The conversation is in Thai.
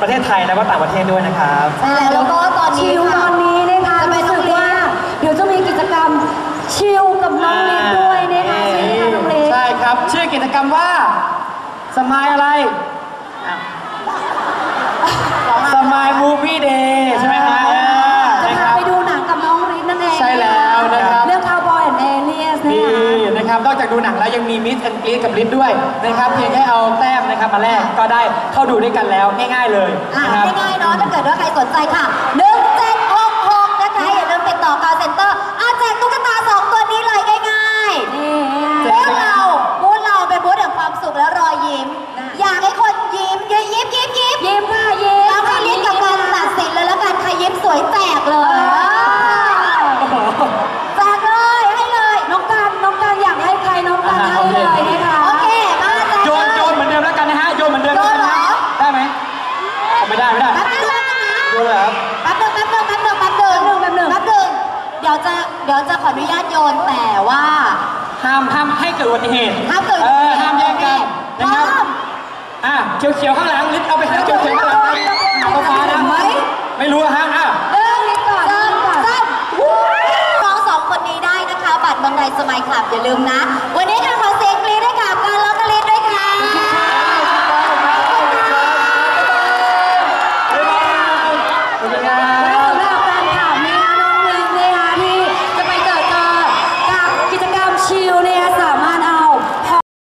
ประเทศไทยแล้วก็ต่างประเทศด้วยนะครับ ใช่แล้วแล้วก็ตอนนี้ชิลตค่ะ อนนี้นะคะจะไปรู้น้องสึกลิว่า เดี๋ยวจะมีกิจกรรมชิลกับน้องลิศด้วยนะคะใช่ไหมคะน้องลิศใช่ครับ ชื่อกิจกรรมว่าสมายอะไรสม นะครับนอกจากดูหนังแล้วยังมีมิสแอนกรีดกับลิศด้วยนะครับเพียงแค่เอาแต้มนะครับมาแลกก็ได้เข้าดูด้วยกันแล้วง่ายๆเลยอะนะครับ ง่ายๆเนาะถ้าเกิดว่าใครสนใจค่ะ1766นะคะอย่าลืมติดต่อ call center อาแจกตุ๊กตา2ตัวนี้เลยง่ายๆนี่บูธเราบูธเราเป็นบูธแห่งความสุขและรอยยิ้ม อยากให้คน ฮะโยนเหมือนเดิมโยนเหรอ ได้ไหมไม่ได้ไม่ได้แป๊บนึงนะโยนเลยครับแป๊บนึงแป๊บนึงแป๊บนึงแป๊บนึงแป๊บนึงแป๊บนึงเดี๋ยวจะเดี๋ยวจะขออนุญาตโยนแต่ว่า ห้ามห้ามให้เกิดอุบัติเหตุห้ามเกิดเออห้ามแย่งกันพนะร้คอรับมอะเขียวเขียวๆข้างหลังลิศเอาไปแล้วเขียวเขียวๆข้างหลังเอาฟ้านะไหมไม่รู้อะฮะอะ เริ่มลิศก่อนเริ่เริ่มมก่อนเริ่มน้องสองคนนี้ได้นะคะ บัตรเมืองไทยสมัยคลับอย่าลืมนะ